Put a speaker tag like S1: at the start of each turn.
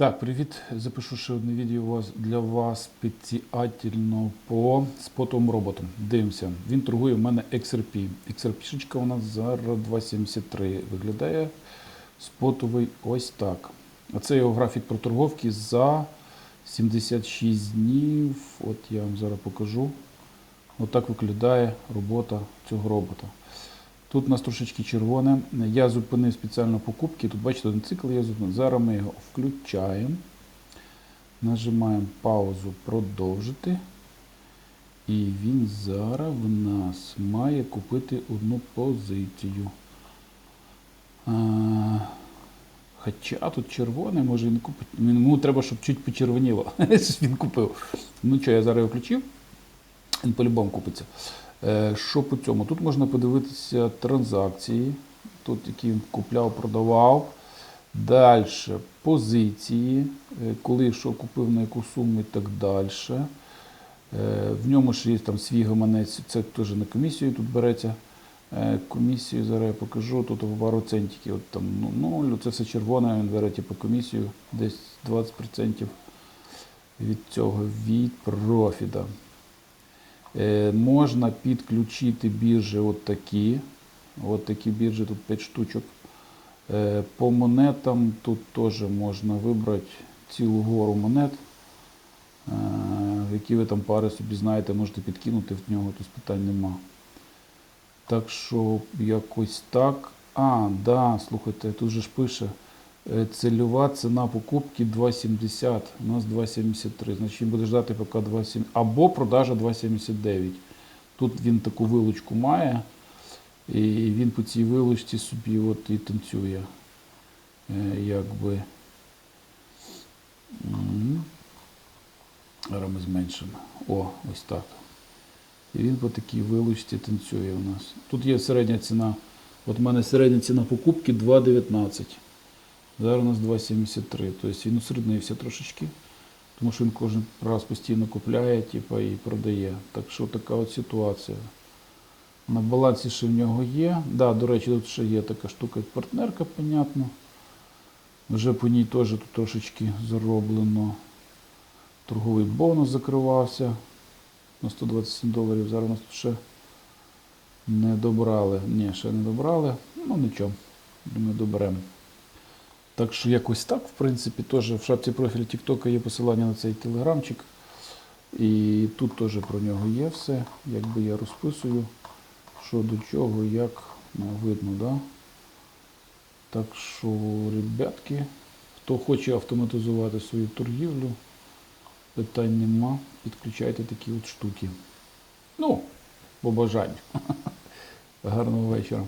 S1: Так, привіт. Запишу ще одне відео для вас спеціально по спотовим роботам. Дивимося. Він торгує в мене XRP. XRP у нас зараз 2,73. Виглядає спотовий ось так. А це його графік проторговки за 76 днів. От я вам зараз покажу. Отак виглядає робота цього робота. Тут у нас трошечки червоне. Я зупинив спеціально покупки. Тут бачите, один цикл я зупинив. Зараз ми його включаємо. Нажимаємо паузу продовжити. І він зараз в нас має купити одну позицію. А, хоча тут червоне, може він купить. Йому треба, щоб чуть почервоніло. Він купив. Ну що, я зараз його включив. Він по-любому купиться. Е, Що по цьому? Тут можна подивитися транзакції, тут які він купляв, продавав. Далі позиції, е, коли що купив на яку суму і так далі. Е, В ньому ж є там свій гаманець, це теж на комісію тут береться. Комісію зараз я покажу, тут пару центиків, от там ну, нуль, це все червоне, він бере типу, комісію, десь 20% від цього, від профіта. Е, можна підключити біржі от такі. От такі біржі, тут 5 штучок. Е, по монетам тут теж можна вибрати цілу гору монет, е, які ви там пари собі знаєте, можете підкинути в нього, тут питань нема. Так що якось так. А, да, слухайте, тут же ж пише. Е, Цільова ціна покупки 2,70, у нас 2,73. Значить він буде ждати поки 2,7 або продажа 2,79. Тут він таку вилучку має, і він по цій вилучці собі от і танцює. Е, Якби. Зараз ми. О, ось так. І він по такій вилучці танцює у нас. Тут є середня ціна. От у мене середня ціна покупки 2,19. Зараз у нас 2,73. Тобто він усереднився трошечки. Тому що він кожен раз постійно купляє типу, і продає. Так що така от ситуація. На балансі ще в нього є. Да, до речі, тут ще є така штука, як партнерка, понятно. Вже по ній теж тут трошечки зароблено. Торговий бонус закривався на 127 доларів. Зараз у нас тут ще не добрали. Ні, ще не добрали. Ну нічого, думаю, доберемо. Так що якось так, в принципі, теж в шапці профілю TikTok є посилання на цей телеграмчик. І тут теж про нього є все. Якби я розписую, що до чого, як ну, видно, да? Так що, ребятки, хто хоче автоматизувати свою торгівлю, питань нема. Підключайте такі от штуки. Ну, по бажанню. Гарного вечора.